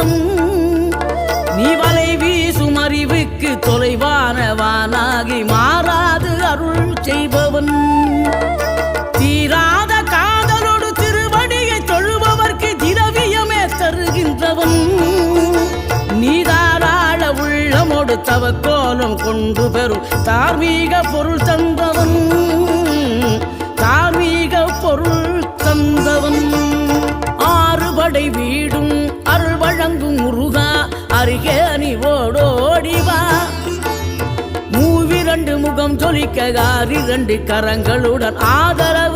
வாழும் நீ வலை வீசும் அறிவுக்கு தொலைவான வானாகி மாறாது அருள் செய்பவன். தீராத காதலோடு திருவடியை தொழுபவர்க்கு திரவியமே தருகின்றவன். நீதாராழ உள்ளமோடு தவக்கோலம் கொண்டு பெறும் தார்மீக பொருள் தந்தம் அருகே நீ ஓடோடிவா மூவிரண்டு முகம் ஜொலிக்க இரண்டு கரங்களுடன் ஆதரவு